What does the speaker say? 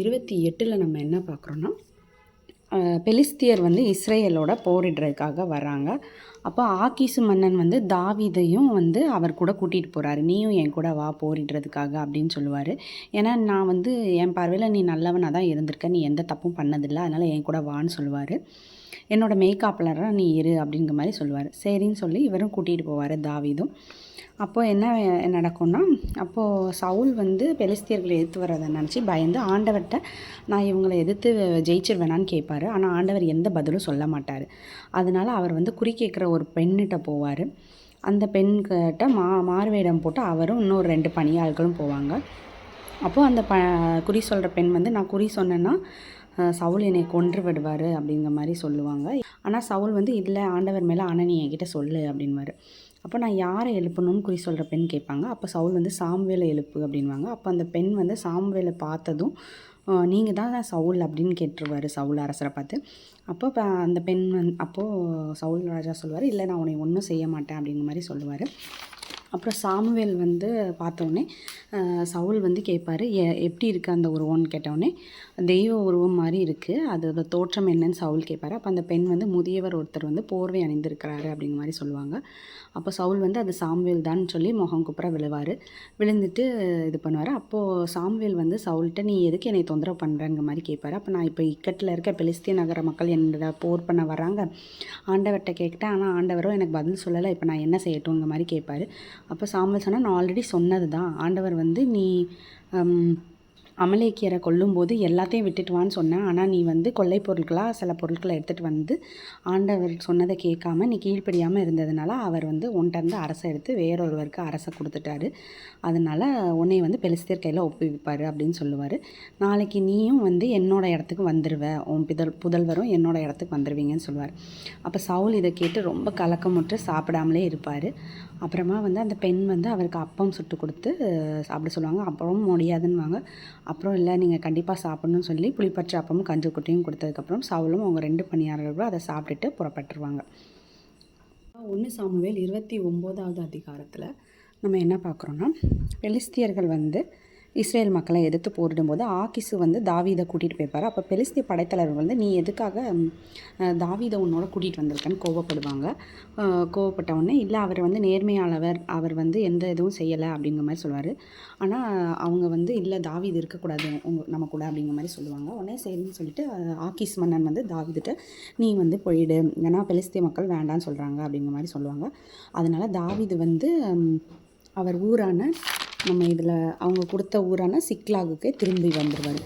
இருபத்தி எட்டில் நம்ம என்ன பார்க்குறோன்னா பெலிஸ்தியர் வந்து இஸ்ரேலோட போரிடுறதுக்காக வராங்க. அப்போ ஆக்கிசு மன்னன் வந்து தாவிதையும் வந்து அவர் கூட கூட்டிகிட்டு போகிறாரு நீயும் என் கூட வா போரிடுறதுக்காக அப்படின்னு சொல்லுவார். ஏன்னா நான் வந்து என் பார்வையில் நீ நல்லவனாக தான் இருந்திருக்க நீ எந்த தப்பும் பண்ணதில்லை அதனால் என் கூட வான்னு சொல்லுவார். என்னோட மேய்க்காப்பிலராக நீ இரு அப்படிங்கிற மாதிரி சொல்லுவார். சரின்னு சொல்லி இவரும் கூட்டிகிட்டு போவார் தாவீதும். அப்போது என்ன நடக்கும்னா அப்போது சவுல் வந்து பெலிஸ்தியர்களை எதிர்த்து வர்றதை நினச்சி பயந்து ஆண்டவர்கிட்ட நான் இவங்களை எதிர்த்து ஜெயிச்சிருவேனான்னு கேட்பாரு. ஆனால் ஆண்டவர் எந்த பதிலும் சொல்ல மாட்டார். அதனால அவர் வந்து குறி கேட்குற ஒரு பெண்ணிட்ட போவார். அந்த பெண்கிட்ட மா மார்வேடம் போட்டு அவரும் இன்னொரு ரெண்டு பணியாள்களும் போவாங்க. அப்போது அந்த ப குறி சொல்கிற பெண் வந்து நான் குறி சொன்னேன்னா சவுல் என்னை கொன்று விடுவார் அப்படிங்கிற மாதிரி சொல்லுவாங்க. ஆனால் சவுல் வந்து இல்லை ஆண்டவர் மேலே ஆனால் நீ என்கிட்ட சொல்லு அப்படின்வாரு அப்போ நான் யாரை எழுப்பணும்னு குறி சொல்கிற பெண் கேட்பாங்க. அப்போ சவுல் வந்து சாம்வேலை எழுப்பு அப்படின்வாங்க அப்போ அந்த பெண் வந்து சாம்வேலை பார்த்ததும் நீங்கள் தான் சவுல் அப்படின்னு கேட்டுருவார் சவுல் அரசரை பார்த்து. அப்போ அந்த பெண் வந் அப்போது சவுல் ராஜா சொல்லுவார் இல்லை நான் உன்னை ஒன்றும் செய்ய மாட்டேன் அப்படிங்கிற மாதிரி சொல்லுவார். அப்புறம் சாமுவேல் வந்து பார்த்தோன்னே சவுல் வந்து கேட்பாரு எ எப்படி இருக்குது அந்த உருவம்னு? கேட்டவுடனே தெய்வ உருவம் மாதிரி இருக்குது அதோட தோற்றம் என்னன்னு சவுல் கேட்பாரு அப்போ அந்த பெண் வந்து முதியவர் ஒருத்தர் வந்து போர்வை அணிந்திருக்கிறாரு அப்படிங்கிற மாதிரி சொல்லுவாங்க. அப்போ சவுல் வந்து அது சாம்வேல் தான் சொல்லி முகம் குப்புற விழுவார். விழுந்துட்டு இது பண்ணுவார். அப்போது சாம்வேல் வந்து சவுல்கிட்ட நீ எதுக்கு என்னை தொந்தரவு பண்ணுறங்கிற மாதிரி கேட்பாரு அப்போ நான் இப்போ இக்கட்டில் இருக்க பெலிஸ்தீன் நகர மக்கள் என்னோட போர் பண்ண வராங்க ஆண்டவர்கிட்ட கேட்டேன் ஆனால் ஆண்டவரும் எனக்கு பதில் சொல்லலை. இப்போ நான் என்ன செய்யட்டுங்கிற மாதிரி கேட்பாரு அப்போ சாம்வேல் சொன்னால் நான் ஆல்ரெடி சொன்னது தான் ஆண்டவர் வந்து நீ அமலேக்கியரை கொல்லும்போது எல்லாத்தையும் விட்டுட்டு வான்னு சொன்னேன். ஆனால் நீ வந்து கொள்ளை பொருட்களாக சில பொருட்களை எடுத்துகிட்டு வந்து ஆண்டவர் சொன்னதை கேட்காம நீ கீழ்ப்படியாமல் இருந்ததுனால அவர் வந்து உன்ட்டருந்து அரசை எடுத்து வேறொருவருக்கு அரசை கொடுத்துட்டாரு. அதனால் உன்னை வந்து பெலிஸ்தீர் கையில் ஒப்புவிப்பார் அப்படின்னு சொல்லுவார். நாளைக்கு நீயும் வந்து என்னோட இடத்துக்கு வந்துடுவ உன் பிதல் புதல்வரும் என்னோட இடத்துக்கு வந்துடுவீங்கன்னு சொல்லுவார். அப்போ சவுல் இதை கேட்டு ரொம்ப கலக்கமுற்று சாப்பிடாமலே இருப்பார். அப்புறமா வந்து அந்த பெண் வந்து அவருக்கு அப்பம் சுட்டு கொடுத்து சாப்பிட சொல்லுவாங்க. அப்புறம் முடியாதுன்னுவாங்க. அப்புறம் இல்லை நீங்கள் கண்டிப்பாக சாப்பிடணும்னு சொல்லி புளிப்பற்ற அப்பமும் கஞ்சி குட்டையும் கொடுத்ததுக்கப்புறம் சாவலும் அவங்க ரெண்டு பணியாளர்களும் அதை சாப்பிட்டுட்டு புறப்பட்டுருவாங்க. ஒன்று சாமுவேல் இருபத்தி ஒம்போதாவது அதிகாரத்தில் நம்ம என்ன பார்க்குறோன்னா பெலிஸ்தியர்கள் வந்து இஸ்ரேல் மக்களை எதிர்த்து போரிடும்போது ஆக்கிசு வந்து தாவீதை கூட்டிகிட்டு போய்ப்பார் அப்போ பெலிஸ்திய படைத்தலைவர் வந்து நீ எதுக்காக தாவீதை உன்னோட கூட்டிகிட்டு வந்திருக்கன்னு கோவப்படுவாங்க. கோவப்பட்டவுடனே கோவப்பட்ட உடனே இல்லை அவர் வந்து நேர்மையாளவர் அவர் வந்து எந்த இதுவும் செய்யலை அப்படிங்கிற மாதிரி சொல்லுவார். ஆனால் அவங்க வந்து இல்லை தாவீது இருக்கக்கூடாது. உங்க நம்ம கூட அப்படிங்கிற மாதிரி சொல்லுவாங்க. உடனே சரின்னு சொல்லிட்டு ஆக்கிஸ் மன்னன் வந்து தாவீதுட்ட நீ வந்து போயிடு. ஏன்னா பெலிஸ்தீன் மக்கள் வேண்டான்னு சொல்கிறாங்க அப்படிங்கிற மாதிரி சொல்லுவாங்க. அதனால் தாவிது வந்து அவர் ஊரான நம்ம இதில் அவங்க கொடுத்த ஊரான சிக்லாகுக்கே திரும்பி வந்துடுவார்